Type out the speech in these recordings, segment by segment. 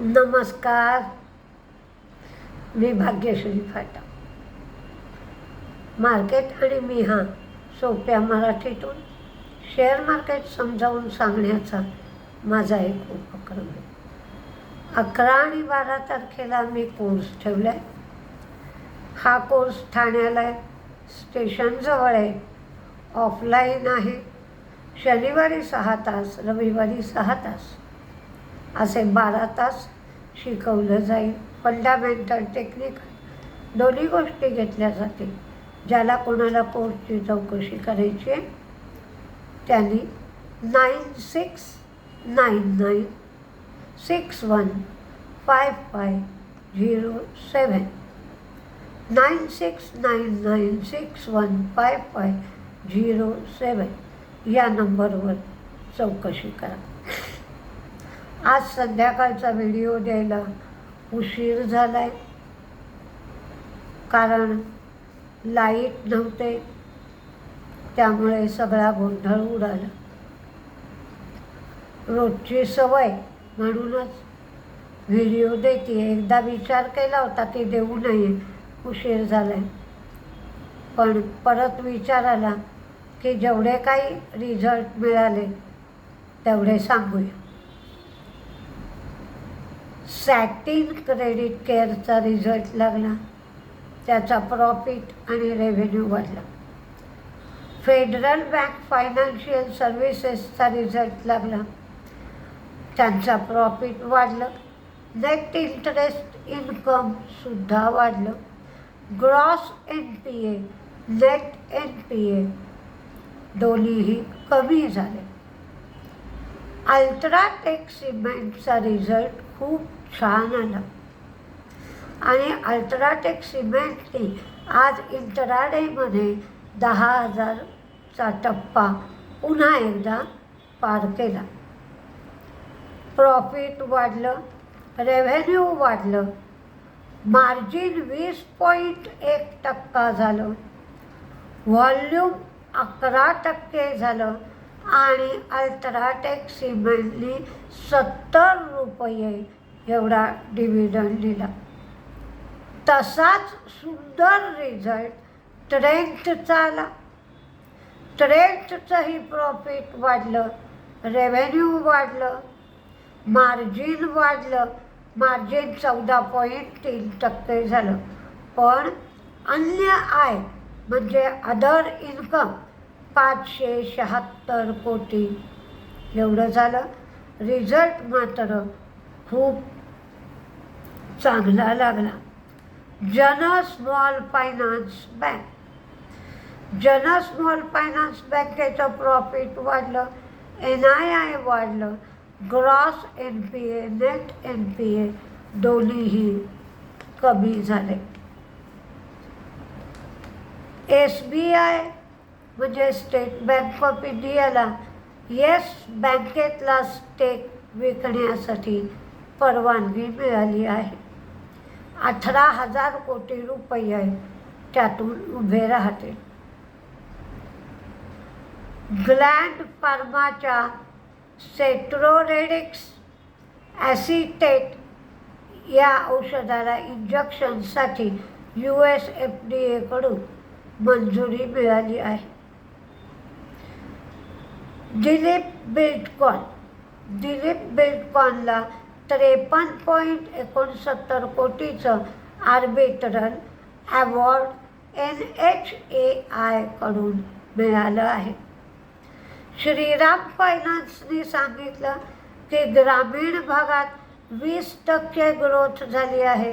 नमस्कार. मी भाग्यश्री फाटा. मार्केट आणि मी हा सोप्या मराठीतून शेअर मार्केट समजावून सांगण्याचा माझा एक उपक्रम आहे. अकरा आणि बारा तारखेला मी कोर्स ठेवला आहे हा कोर्स ठाण्याला आहे. स्टेशनजवळ आहे. ऑफलाईन आहे. शनिवारी सहा तास रविवारी सहा तास. असे बारा तास शिकवलं जाईल. फंडामेंटल टेक्निकल दोन्ही गोष्टी घेतल्या जातील ज्याला कोणाला कोर्सची चौकशी करायची आहे त्यांनी nine six nine nine six one five five zero seven nine six nine nine six one five five zero seven या नंबरवर चौकशी करा. आज संध्याकाळचा व्हिडिओ द्यायला उशीर झाला आहे कारण लाइट नव्हते. त्यामुळे सगळा गोंधळ उडाला. रोजची सवय म्हणूनच व्हिडिओ देते. एकदा विचार केला होता की देऊ नये. उशीर झाला आहे पण परत विचार आला की जेवढे काही रिझल्ट मिळाले तेवढे सांगूया. सॅटिन क्रेडिट केअरचा रिझल्ट लागला. त्याचा प्रॉफिट आणि रेव्हेन्यू वाढला. फेडरल बँक फायनान्शियल सर्व्हिसेसचा रिझल्ट लागला. त्यांचा प्रॉफिट वाढलं. नेट इंटरेस्ट इन्कमसुद्धा वाढलं. Gross N P A net N P A दोन्हीही कमी झाले. अल्ट्राटेक सिमेंटचा रिझल्ट खूप छान आलं आणि अल्ट्राटेक सिमेंटने आज इंटराडेमध्ये दहा हजारचा टप्पा पुन्हा एकदा पार केला. प्रॉफिट वाढलं रेव्हेन्यू वाढलं मार्जिन वीस पॉईंट एक टक्का झालं व्हॉल्यूम अकरा टक्के झालं आणि अल्ट्राटेक सिमेंटने सत्तर रुपये एवढा डिव्हिडंड दिला तसाच सुंदर रिझल्ट ट्रेंटचा आला. ट्रेंटचंही प्रॉफिट वाढलं. रेव्हेन्यू वाढलं. मार्जिन वाढलं. मार्जिन चौदा पॉईंट तीन टक्के झालं. पण अन्य आय म्हणजे अदर इन्कम पाचशे शहात्तर कोटी. एवढं झालं. रिझल्ट मात्र खूप चांगला लागला. Jana small finance bank. Jana small finance बँकेचं प्रॉफिट वाढलं एन आय आय वाढलं gross N P A net N P A दोन्हीही कमी झाले. एस बी आय म्हणजे स्टेट बँक ऑफ इंडियाला येस बँकेतला स्टेक विकण्यासाठी परवानगी मिळाली आहे. अठरा हजार कोटी रुपये त्यातून उभे राहतील. ग्लँड फार्माच्या सेट्रोरेडिक्स ॲसिटेट या औषधाला इंजेक्शनसाठी यू एस एफ डी एकडून मंजुरी मिळाली आहे. दिलीप बिल्डकॉन दिलीप बिल्डकॉनला त्रेपन्न पॉईंट एकोणसत्तर कोटीचं arbitral award N H A आयकडून मिळालं आहे. श्रीराम फायनान्सने सांगितलं की ग्रामीण भागात वीस टक्के ग्रोथ झाली आहे.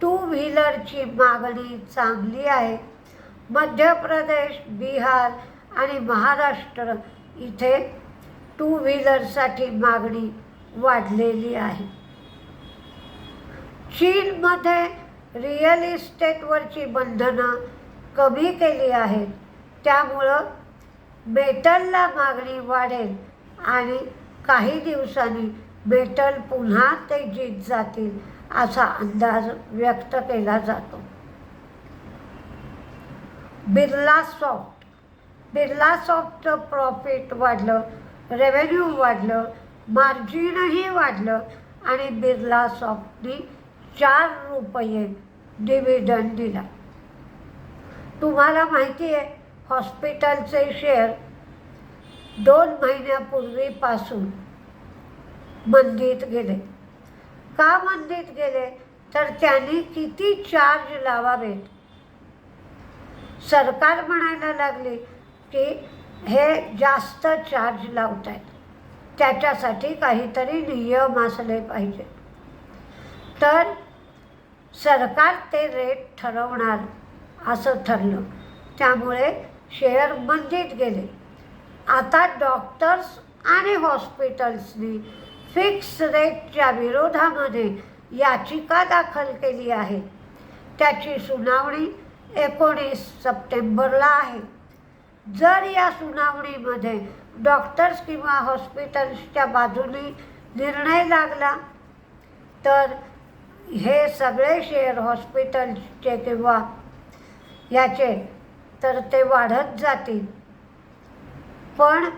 टू व्हीलरची मागणी चांगली आहे. मध्य प्रदेश बिहार आणि महाराष्ट्र इथे टू व्हीलरसाठी मागणी वाढलेली आहे. चीनमध्ये रिअल इस्टेटवरची बंधनं कमी केली आहेत. त्यामुळं मेटलला मागणी वाढेल आणि काही दिवसांनी मेटल पुन्हा ते जीत जातील असा अंदाज व्यक्त केला जातो. बिर्ला सॉफ्ट. बिर्ला सॉफ्टचं प्रॉफिट वाढलं रेव्हेन्यू वाढलं मार्जिनही वाढलं आणि बिर्ला सॉफ्टनी चार रुपये डिव्हिडंड दिला. तुम्हाला माहिती आहे हॉस्पिटलचे शेअर दोन महिन्यापूर्वीपासून मंदीत गेले. का मंदीत गेले? तर त्यांनी किती चार्ज लावावेत? सरकार म्हणायला लागले की हे जास्त चार्ज लावत आहेत त्याच्यासाठी काहीतरी नियम असले पाहिजे. तर सरकार ते रेट ठरवणार असं ठरलं. त्यामुळे शेअर मंदीत गेले. आता डॉक्टर्स आणि हॉस्पिटल्सनी फिक्स रेटच्या विरोधामध्ये याचिका दाखल केली आहे. त्याची सुनावणी एकोणीस सप्टेंबरला आहे. जर या सुनावणीमध्ये डॉक्टर्स किंवा हॉस्पिटल्सच्या बाजूने निर्णय लागला तर हे सगळे शेअर हॉस्पिटल्सचे किंवा याचे तर ते वाढत जातील. पण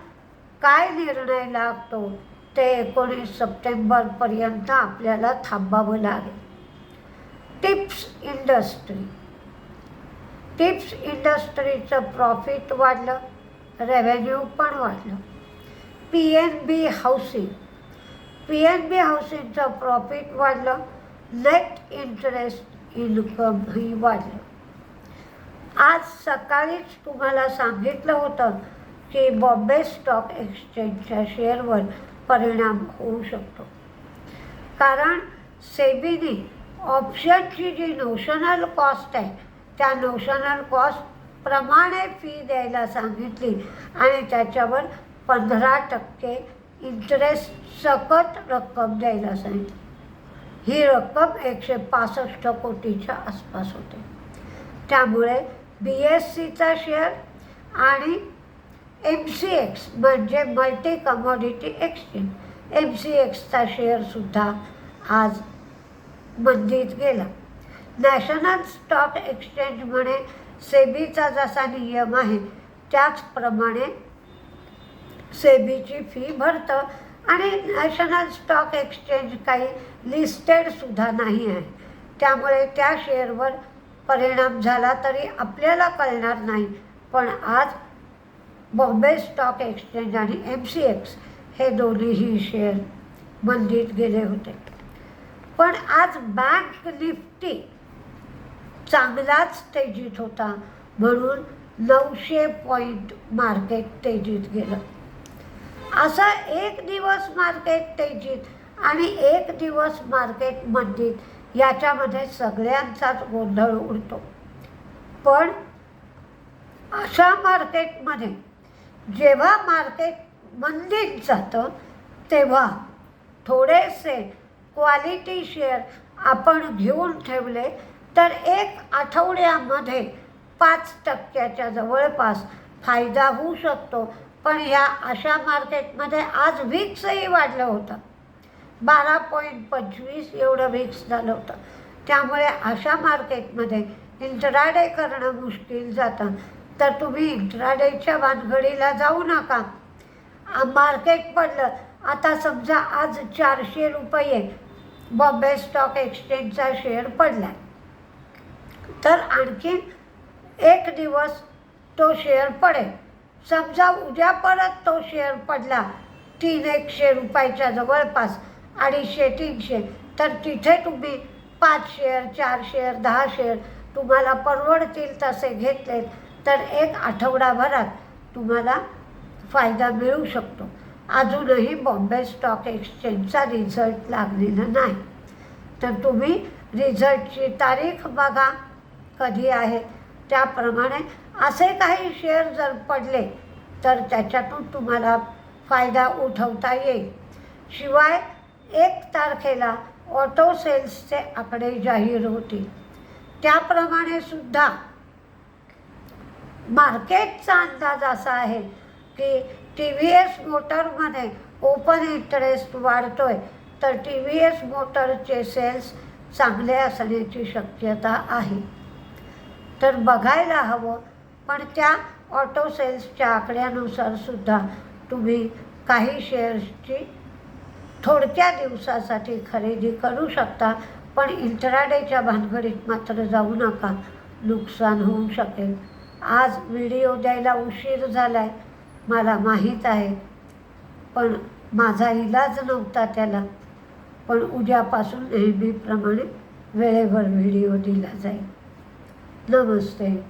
काय निर्णय लागतो ते एकोणीस सप्टेंबरपर्यंत आपल्याला थांबावं लागेल. Tips industry. टिप्स इंडस्ट्रीचं प्रॉफिट वाढलं रेव्हेन्यू पण वाढलं. P N B housing P N B हाऊसिंगचं profit वाढलं नेट इंटरेस्ट इन्कमही वाढलं. आज सकाळीच तुम्हाला सांगितलं होतं की बॉम्बे स्टॉक एक्सचेंजच्या शेअरवर परिणाम होऊ शकतो. कारण सेबीने ऑप्शनची जी नोशनल कॉस्ट आहे त्या नोशनल कॉस्टप्रमाणे फी द्यायला सांगितली. आणि त्याच्यावर पंधरा टक्के इंटरेस्ट सकट रक्कम द्यायला सांगितली. ही रक्कम एकशे पासष्ट कोटीच्या आसपास होते. त्यामुळे बी एस सीचा शेअर आणि एम सी एक्स म्हणजे multi commodity exchange M C एक्सचा शेअरसुद्धा आज मंदीत गेला. नॅशनल स्टॉक एक्सचेंज म्हणे सेबीचा जसा नियम आहे त्याचप्रमाणे सेबीची फी भरतं. आणि नॅशनल स्टॉक एक्सचेंज काही लिस्टेडसुद्धा नाही आहे. त्यामुळे त्या शेअरवर परिणाम झाला तरी आपल्याला कळणार नाही. पण आज बॉम्बे स्टॉक एक्सचेंज आणि एम सी एक्स हे दोन्हीही शेअर मंदीत गेले होते. पण आज बँक निफ्टी चांगलाच तेजीत होता म्हणून नऊशे पॉईंट मार्केट तेजीत गेलं. असं एक दिवस मार्केट तेजीत आणि एक दिवस मार्केट मंदीत याच्यामध्ये सगळ्यांचाच गोंधळ उडतो. पण अशा मार्केटमध्ये जेव्हा मार्केट मंदीत जातं तेव्हा थोडेसे क्वालिटी शेअर आपण घेऊन ठेवले तर एक आठवड्यामध्ये पाच टक्क्याच्या जवळपास फायदा होऊ शकतो. पण ह्या अशा मार्केटमध्ये आज विक्सही वाढलं होतं. बारा पॉईंट पंचवीस एवढं विक्स झालं होतं. त्यामुळे अशा मार्केटमध्ये इंट्राडे करणं मुश्किल जातं. तर तुम्ही इंट्राडेच्या भानगडीला जाऊ नका. मार्केट पडलं. आता समजा आज चारशे रुपये बॉम्बे स्टॉक एक्सचेंजचा शेअर पडला तर आणखी एक दिवस तो शेअर पडेल. समजा उद्या परत तो शेअर पडला तीन एकशे रुपयाच्या जवळपास अडीचशे तीनशे तर तिथे तुम्ही पाच शेअर चार शेअर दहा शेअर तुम्हाला परवडतील तसे घेतले तर एक आठवडाभरात तुम्हाला फायदा मिळू शकतो. अजूनही बॉम्बे स्टॉक एक्सचेंजचा रिझल्ट लागलेला नाही. तर तुम्ही रिझल्टची तारीख बघा. कधी आहे त्याप्रमाणे असे काही शेअर जर पडले तर त्याच्यातून तुम्हाला फायदा उठवता येईल. शिवाय एक तारखेला ऑटो सेल्सचे आकडे जाहीर होतील. त्याप्रमाणे सुद्धा मार्केटचा अंदाज असा आहे की टी व्ही एस मोटरमध्ये ओपन इंटरेस्ट वाढतोय तर टी व्ही एस मोटरचे सेल्स चांगले असण्याची शक्यता आहे. तर बघायला हवं. पण त्या ऑटो सेल्सच्या आकड्यानुसार सुद्धा तुम्ही काही शेअर्सची थोडक्या दिवसासाठी खरेदी करू शकता. पण इंट्राडेच्या भानगडीत मात्र जाऊ नका. नुकसान होऊ शकेल. आज व्हिडिओ द्यायला उशीर झाला आहे मला माहीत आहे. पण माझा इलाज नव्हता त्याला. पण उद्यापासून नेहमीप्रमाणे वेळेवर व्हिडिओ दिला जाईल. Namaste.